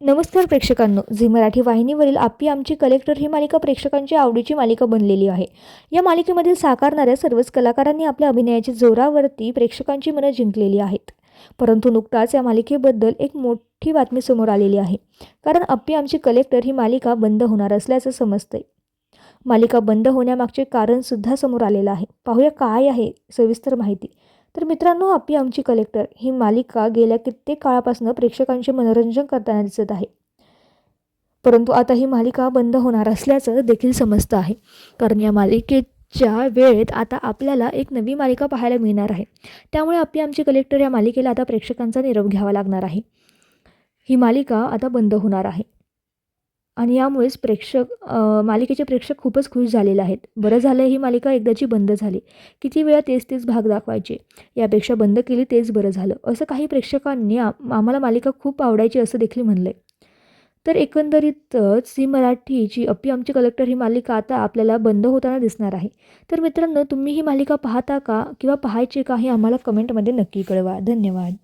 नमस्कार प्रेक्षकांनो. झी मराठी वाहिनीवरील आपली आमची कलेक्टर ही मालिका प्रेक्षकांची आवडीची मालिका बनलेली आहे. या मालिकेमधील साकारणाऱ्या सर्वच कलाकारांनी आपल्या अभिनयाच्या जोरावरती प्रेक्षकांची मनं जिंकलेली आहेत. परंतु नुकताच या मालिकेबद्दल एक मोठी बातमी समोर आलेली आहे. कारण अप्पी आमची कलेक्टर ही मालिका बंद होणार असल्याचं समजतंय. मालिका बंद होण्यामागचे कारणसुद्धा समोर आलेलं आहे. पाहूया काय आहे सविस्तर माहिती. तर मित्रांनो आपली आमची कलेक्टर ही मालिका गेल्या कित्येक काळापासून प्रेक्षकांचे मनोरंजन करताना दिसत आहे. परंतु आता ही मालिका बंद होणार असल्याचं देखील समजतं आहे. कारण या मालिकेच्या वेळेत आता आपल्याला एक नवी मालिका पाहायला मिळणार आहे. त्यामुळे आपली आमची कलेक्टर या मालिकेला आता प्रेक्षकांचा निरोप घ्यावा लागणार आहे. ही मालिका आता बंद होणार आहे. आणि यामुळेच प्रेक्षक मालिकेचे प्रेक्षक खूपच खुश झालेले आहेत. बरं झालं ही मालिका एकदाची बंद झाली. किती वेळा तेच तेच भाग दाखवायचे? यापेक्षा बंद केली तेच बरं झालं. असं काही प्रेक्षकांनी आम्हाला मालिका खूप आवडायची असं देखील म्हणलं आहे तर एकंदरीतच ही मराठीची अप्पी आमची कलेक्टर ही मालिका आता आपल्याला बंद होताना दिसणार आहे. तर मित्रांनो तुम्ही ही मालिका पाहता का किंवा पाहायची का हे आम्हाला कमेंटमध्ये नक्की कळवा. धन्यवाद.